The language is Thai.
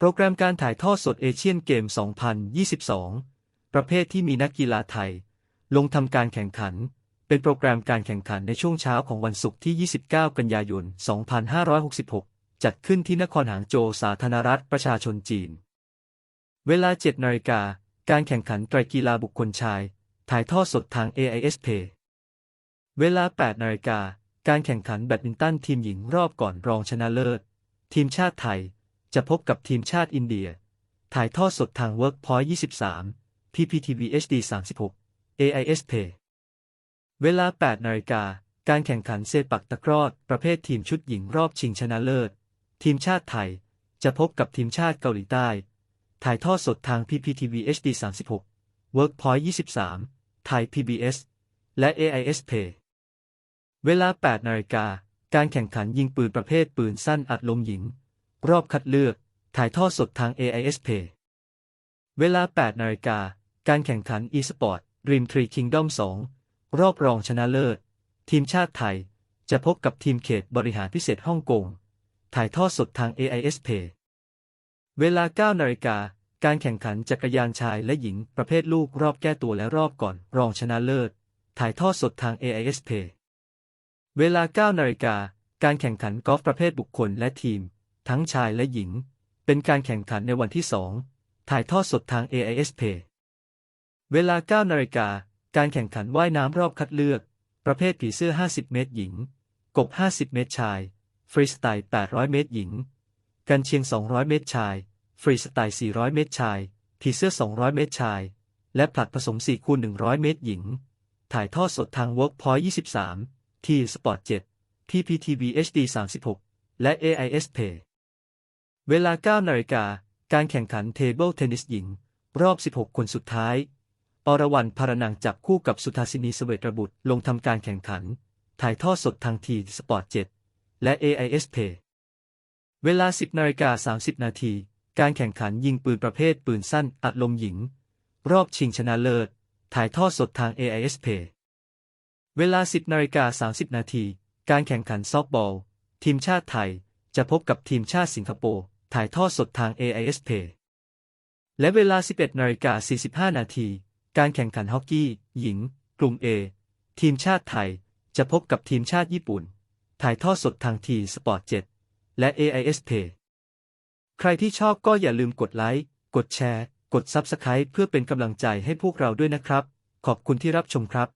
โปรแกรมการถ่ายทอดสดเอเชียนเกม 2022 ประเภทที่มีนักกีฬาไทย ลงทำการแข่งขัน เป็นโปรแกรมการแข่งขันในช่วงเช้าของวันศุกร์ที่ 29 กันยายน 2566 จัดขึ้นที่นครหางโจวสาธารณรัฐประชาชนจีน เวลา 7 นาฬิกา การแข่งขันไตรกีฬาบุคคลชาย ถ่ายทอดสดทาง AIS Pay เวลา 8 นาฬิกา การแข่งขันแบดมินตันทีมหญิงรอบก่อนรองชนะเลิศ ทีมชาติไทย จะพบกับทีมชาติอินเดีย ถ่ายทอดสดทาง Workpoint 23 PPTV HD 36 AIS Pay เวลา 8 นาฬิกา การแข่งขันเซปักตะกร้อประเภททีมชุดหญิงรอบชิงชนะเลิศ ทีมชาติไทย จะพบกับทีมชาติเกาหลีใต้ ถ่ายทอดสดทาง PPTV HD 36 Workpoint 23 ไทย PBS และ AIS Pay เวลา 8 นาฬิกา การแข่งขันยิงปืนประเภทปืนสั้นอัดลมหญิง รอบคัดเลือก ถ่ายทอดสดทาง AIS Pay เวลา 8 นาฬิกา การแข่งขัน e-sport Dream Tree Kingdom 2 รอบรองชนะเลิศ ทีมชาติไทย จะพบกับทีมเขตบริหารพิเศษฮ่องกง ถ่ายทอดสดทาง AIS Pay เวลา 9 นาฬิกา การแข่งขันจักรยานชายและหญิงประเภทลูกรอบแก้ตัวและรอบก่อนรองชนะเลิศ ถ่ายทอดสดทาง AIS Pay เวลา 9 นาฬิกา การแข่งขันกอล์ฟประเภทบุคคลและทีม ทั้งชายและหญิง เป็นการแข่งขันในวันที่ 2 ถ่ายทอดสดทาง AIS Pay เวลา 9 นาฬิกา การแข่งขันว่ายน้ำรอบคัดเลือก ประเภทผีเสื้อ 50 เมตรหญิง กบ 50 เมตรชาย ฟรีสไตล์ 800 เมตรหญิง กันเชียง 200 เมตรชาย ฟรีสไตล์ 400 เมตรชายผีเสื้อ 200 เมตรชาย และผลัดผสม4คูณ100 เมตรหญิง ถ่ายทอดสดทาง Workpoint 23 ที่ Sport 7 PPTV HD 36 และ AIS Pay เวลา 9 นาฬิกา การแข่งขันเทเบิลเทนนิสหญิง รอบ 16 คนสุดท้าย อรวรรณพารนังจับคู่กับสุธาสินีเสเวตระบุตรลงทำการแข่งขัน ถ่ายทอดสดทางทีสปอร์ต7และ AIS Pay เวลา 10 นาฬิกา 30 นาที การแข่งขันยิงปืนประเภทปืนสั้นอัดลมหญิง รอบชิงชนะเลิศ ถ่ายทอดสดทาง AIS Pay เวลา 10 นาฬิกา 30 นาที การแข่งขันซอฟบอล ทีมชาติไทย จะพบกับทีมชาติสิงคโปร์ ถ่ายทอดสดทาง AIS Pay และเวลา 11นาฬิกา45 นาที การแข่งขันฮอกกี้ หญิง กลุ่ม A ทีมชาติไทย จะพบกับทีมชาติญี่ปุ่น ถ่ายทอดสดทางทีสปอร์ต7และ AIS Pay ใครที่ชอบก็อย่าลืมกดไลค์ กดแชร์ กด Subscribe เพื่อเป็นกำลังใจให้พวกเราด้วยนะครับ ขอบคุณที่รับชมครับ